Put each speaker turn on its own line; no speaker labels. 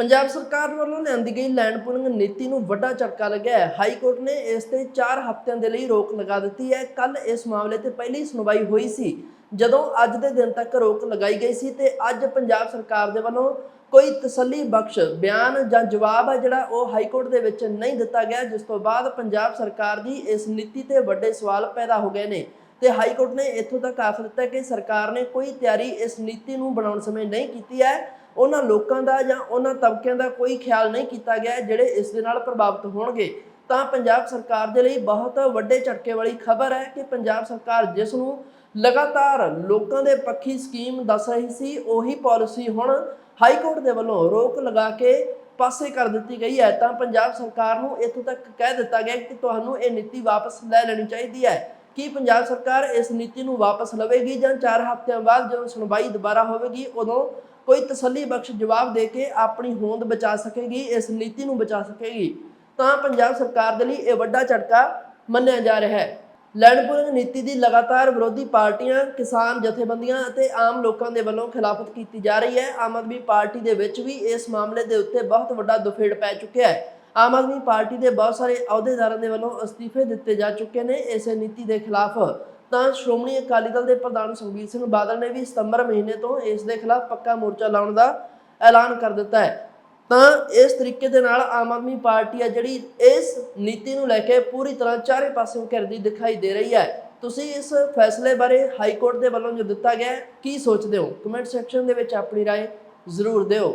ਪੰਜਾਬ ਸਰਕਾਰ ਵੱਲੋਂ ਲਿਆਂਦੀ ਗਈ ਲੈਂਡ ਪੂਲਿੰਗ ਨੀਤੀ ਨੂੰ ਵੱਡਾ ਝਟਕਾ ਲੱਗਿਆ ਹੈ। ਹਾਈ ਕੋਰਟ ਨੇ ਇਸ ਤੇ 4 ਹਫ਼ਤਿਆਂ ਦੇ ਲਈ ਰੋਕ ਲਗਾ ਦਿੱਤੀ ਹੈ। ਕੱਲ ਇਸ ਮਾਮਲੇ ਤੇ ਪਹਿਲੀ ਸੁਣਵਾਈ ਹੋਈ ਸੀ। ਜਦੋਂ ਅੱਜ ਦੇ ਦਿਨ ਤੱਕ ਰੋਕ ਲਗਾਈ ਗਈ ਸੀ ਤੇ ਅੱਜ ਪੰਜਾਬ ਸਰਕਾਰ ਦੇ ਵੱਲੋਂ ਕੋਈ ਤਸੱਲੀ ਬਖਸ਼, ਬਿਆਨ ਜਾਂ ਜਵਾਬ ਹੈ ਜਿਹੜਾ ਉਹ ਹਾਈ ਕੋਰਟ ਦੇ ਵਿੱਚ ਨਹੀਂ ਦਿੱਤਾ ਗਿਆ, ਜਿਸ ਤੋਂ ਬਾਅਦ ਪੰਜਾਬ ਸਰਕਾਰ ਦੀ ਇਸ ਨੀਤੀ ਤੇ ਵੱਡੇ ਸਵਾਲ ਪੈਦਾ ਹੋ ਗਏ ਨੇ। ਤੇ ਹਾਈ ਕੋਰਟ ਨੇ ਇੱਥੋਂ ਤੱਕ ਆਖ ਦਿੱਤਾ ਕਿ ਸਰਕਾਰ ਨੇ ਕੋਈ ਤਿਆਰੀ ਇਸ ਨੀਤੀ ਨੂੰ ਬਣਾਉਣ ਸਮੇਂ ਨਹੀਂ ਕੀਤੀ ਹੈ। ਉਹਨਾਂ ਲੋਕਾਂ ਦਾ ਜਾਂ ਉਹਨਾਂ ਤਬਕਿਆਂ ਦਾ ਕੋਈ ਖਿਆਲ ਨਹੀਂ ਕੀਤਾ ਗਿਆ ਜਿਹੜੇ ਇਸ ਦੇ ਨਾਲ ਪ੍ਰਭਾਵਿਤ ਹੋਣਗੇ। ਤਾਂ ਪੰਜਾਬ ਸਰਕਾਰ ਦੇ ਲਈ ਬਹੁਤ ਵੱਡੇ ਝਟਕੇ ਵਾਲੀ ਖਬਰ ਹੈ ਕਿ ਪੰਜਾਬ ਸਰਕਾਰ ਜਿਸ ਨੂੰ ਲਗਾਤਾਰ ਲੋਕਾਂ ਦੇ ਪੱਖੀ ਸਕੀਮ ਦੱਸ ਰਹੀ ਸੀ, ਉਹੀ ਪਾਲਿਸੀ ਹੁਣ ਹਾਈ ਕੋਰਟ ਦੇ ਵੱਲੋਂ ਰੋਕ ਲਗਾ ਕੇ ਪਾਸੇ ਕਰ ਦਿੱਤੀ ਗਈ ਹੈ। ਤਾਂ ਪੰਜਾਬ ਸਰਕਾਰ ਨੂੰ ਇੱਥੋਂ ਤੱਕ ਕਹਿ ਦਿੱਤਾ ਗਿਆ ਕਿ ਤੁਹਾਨੂੰ ਇਹ ਨੀਤੀ ਵਾਪਸ ਲੈ ਲੈਣੀ ਚਾਹੀਦੀ ਹੈ। ਕੀ ਪੰਜਾਬ ਸਰਕਾਰ ਇਸ ਨੀਤੀ ਨੂੰ ਵਾਪਸ ਲਵੇਗੀ ਜਾਂ 4 ਹਫ਼ਤਿਆਂ ਬਾਅਦ ਜਦੋਂ ਸੁਣਵਾਈ ਦੁਬਾਰਾ ਹੋਵੇਗੀ, ਉਦੋਂ ਕੋਈ ਤਸੱਲੀ ਬਖਸ਼ ਜਵਾਬ ਦੇ ਕੇ ਆਪਣੀ ਹੋਂਦ ਬਚਾ ਸਕੇਗੀ, ਇਸ ਨੀਤੀ ਨੂੰ ਬਚਾ ਸਕੇਗੀ? ਤਾਂ ਪੰਜਾਬ ਸਰਕਾਰ ਦੇ ਲਈ ਇਹ ਵੱਡਾ ਝਟਕਾ ਮੰਨਿਆ ਜਾ ਰਿਹਾ ਹੈ। ਲੈਂਡ ਪੂਲਿੰਗ ਨੀਤੀ ਦੀ ਲਗਾਤਾਰ ਵਿਰੋਧੀ ਪਾਰਟੀਆਂ, ਕਿਸਾਨ ਜਥੇਬੰਦੀਆਂ ਅਤੇ ਆਮ ਲੋਕਾਂ ਦੇ ਵੱਲੋਂ ਖਿਲਾਫਤ ਕੀਤੀ ਜਾ ਰਹੀ ਹੈ। ਆਮ ਆਦਮੀ ਪਾਰਟੀ ਦੇ ਵਿੱਚ ਵੀ ਇਸ ਮਾਮਲੇ ਦੇ ਉੱਤੇ ਬਹੁਤ ਵੱਡਾ ਦੁਫੇੜ ਪੈ ਚੁੱਕਿਆ ਹੈ। ਆਮ ਆਦਮੀ ਪਾਰਟੀ ਦੇ ਬਹੁਤ ਸਾਰੇ ਅਹੁਦੇਦਾਰਾਂ ਦੇ ਵੱਲੋਂ ਅਸਤੀਫੇ ਦਿੱਤੇ ਜਾ ਚੁੱਕੇ ਨੇ ਇਸੇ ਨੀਤੀ ਦੇ ਖਿਲਾਫ ਤਾਂ ਸ਼੍ਰੋਮਣੀ ਅਕਾਲੀ ਦਲ ਦੇ ਪ੍ਰਧਾਨ ਸੁਖਬੀਰ ਸਿੰਘ ਬਾਦਲ ਨੇ ਵੀ ਸਤੰਬਰ ਮਹੀਨੇ ਤੋਂ ਇਸ ਦੇ ਖਿਲਾਫ ਪੱਕਾ ਮੋਰਚਾ ਲਾਉਣ ਦਾ ਐਲਾਨ ਕਰ ਦਿੱਤਾ ਹੈ ਤਾਂ ਇਸ ਤਰੀਕੇ ਦੇ ਨਾਲ ਆਮ ਆਦਮੀ ਪਾਰਟੀ ਹੈ ਜਿਹੜੀ ਇਸ ਨੀਤੀ ਨੂੰ ਲੈ ਕੇ ਪੂਰੀ ਤਰ੍ਹਾਂ ਚਾਰੇ ਪਾਸਿਓਂ ਘਿਰਦੀ ਦਿਖਾਈ ਦੇ ਰਹੀ ਹੈ ਤੁਸੀਂ ਇਸ ਫੈਸਲੇ ਬਾਰੇ ਹਾਈ ਕੋਰਟ ਦੇ ਵੱਲੋਂ ਜੋ ਦਿੱਤਾ ਗਿਆ ਹੈ, ਕੀ ਸੋਚਦੇ ਹੋ ਕਮੈਂਟ ਸੈਕਸ਼ਨ ਦੇ ਵਿੱਚ ਆਪਣੀ رائے ਜ਼ਰੂਰ ਦਿਓ